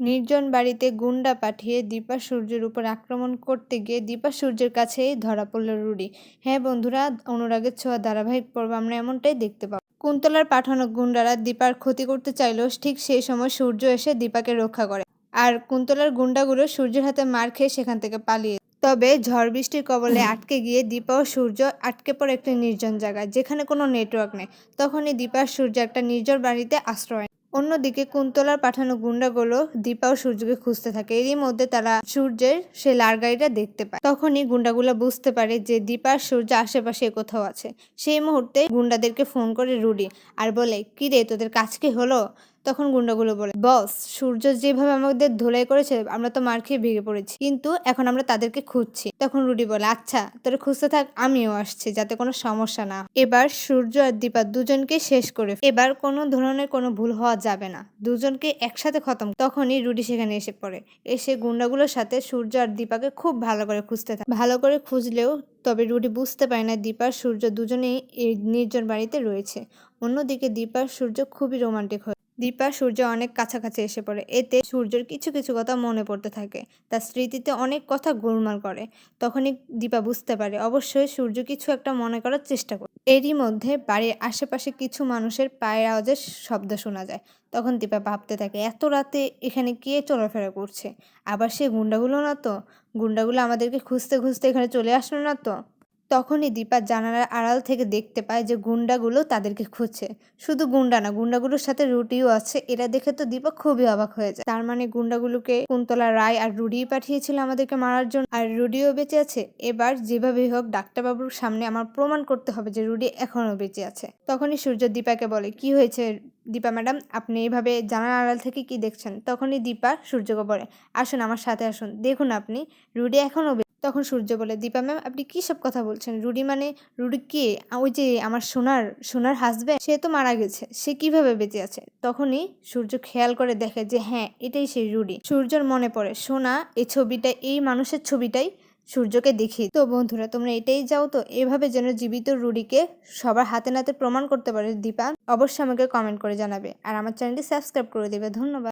নির্জন বাড়িতে গুন্ডা পাঠিয়ে দীপা সূর্যের উপর আক্রমণ করতে গিয়ে দীপা সূর্যের কাছেই ধরা পড়ল রুডি। হ্যাঁ বন্ধুরা, অনুরাগের ছোঁয়া ধারাবাহিক পর্ব আমরা এমনটাই দেখতে পাবো। কুন্তলার পাঠানো গুন্ডারা দীপার ক্ষতি করতে চাইলেও ঠিক সেই সময় সূর্য এসে দীপাকে রক্ষা করে আর কুন্তলার গুন্ডাগুলো সূর্যের হাতে মার খেয়ে সেখান থেকে পালিয়ে তবে ঝড় বৃষ্টির কবলে আটকে গিয়ে দীপা ও সূর্য আটকে পড়ে একটি নির্জন জায়গায়, যেখানে কোনো নেটওয়ার্ক নেই। তখনই দীপা সূর্য একটা নির্জন বাড়িতে আশ্রয়। অন্যদিকে কুন্তলার পাঠানো গুন্ডাগুলো দীপা ও সূর্যকে খুঁজতে থাকে। এরই মধ্যে তারা সূর্যের সে লার গাড়িটা দেখতে পায়। তখনই গুন্ডাগুলো বুঝতে পারে যে দীপা আর সূর্য আশেপাশে কোথাও আছে। সেই মুহূর্তে গুন্ডাদেরকে ফোন করে রুডি আর বলে কি রে তোদের কাজ কি হলো? তখন গুন্ডাগুলো বলে, বস, সূর্য যেভাবে আমাদের ধোলাই করেছে, আমরা তো মার খেয়ে ভেঙে পড়েছি। কিন্তু এখন আমরা তাদেরকে খুঁজছি। তখন রুডি বলে আচ্ছা তোরা খুঁজতে থাক, আমিও আসছি, যাতে কোনো সমস্যা না এবার সূর্য আর দীপা দুজনকে শেষ করে এবার কোনো ধরনের কোনো ভুল হওয়া যাবে না। দুজনকে একসাথে খতম। তখনই রুডি সেখানে এসে পড়ে। এসে গুন্ডাগুলোর সাথে সূর্য আর দীপাকে খুব ভালো করে খুঁজতে থাকে। ভালো করে খুঁজলেও, তবে রুডি বুঝতে পারে না দীপার সূর্য দুজনেই এই নির্জন বাড়িতে রয়েছে। অন্যদিকে দীপার সূর্য খুবই রোমান্টিক হয়। দীপা সূর্য অনেক কাছাকাছি এসে পড়ে। এতে সূর্যের কিছু কিছু কথা মনে পড়তে থাকে। তার স্মৃতিতে অনেক কথা গোলমাল করে। তখনই দীপা বুঝতে পারে, অবশ্যই সূর্য কিছু একটা মনে করার চেষ্টা করে এরই মধ্যে বাড়ির আশেপাশে কিছু মানুষের পায়ের আওয়াজের শব্দ শোনা যায়। তখন দীপা ভাবতে থাকে, এত রাতে এখানে কে চলাফেরা করছে? আবার সে গুন্ডাগুলো না তো? গুন্ডাগুলো আমাদেরকে খুঁজতে খুঁজতে এখানে চলে আসলো না তো? তখনই দীপা জানালার আড়াল থেকে দেখতে পায় যে গুন্ডাগুলো তাদেরকে খুঁজছে। শুধু গুন্ডা না, গুন্ডাগুলোর সাথে রুটিও আছে। এরা দেখে তো দীপা খুবই অবাক হয়ে যায়। তার মানে গুন্ডাগুলোকে কুন্তলা রায় আর রুডি পাঠিয়েছিল আমাদেরকে মারার জন্য। আর রুডিও বেঁচে আছে। এবার যেভাবেই হোক, ডাক্তারবাবুর সামনে আমার প্রমাণ করতে হবে যে রুডি এখনও বেঁচে আছে। তখনই সূর্য দীপাকে বলে, কি হয়েছে দীপা ম্যাডাম? আপনি এইভাবে জানালার আড়াল থেকে কি দেখছেন? তখনই দীপা সূর্যকে বলে, আসুন আমার সাথে আসুন। দেখুন আপনি, রুডি এখনও বে-" তখন সূর্য বলে, দীপা ম্যাম, আপনি কী সব কথা বলছেন? রুডি মানে রুডি কে? ওই যে আমার সোনার সোনার হাজব্যান্ড সে তো মারা গেছে, সে কীভাবে বেঁচে আছে? তখনই সূর্য খেয়াল করে দেখে যে হ্যাঁ এটাই সেই রুডি। সূর্যর মনে পড়ে, সোনা এই ছবিটা এই মানুষের ছবিটাই সূর্যকে দেখি। তো বন্ধুরা, তোমরা এটাই যাও তো? এভাবে যেন জীবিত রুডিকে সবার হাতে নাতে প্রমাণ করতে পারে দীপা? অবশ্যই আমাকে কমেন্ট করে জানাবে। আর আমার চ্যানেলটি সাবস্ক্রাইব করে দেবে। ধন্যবাদ।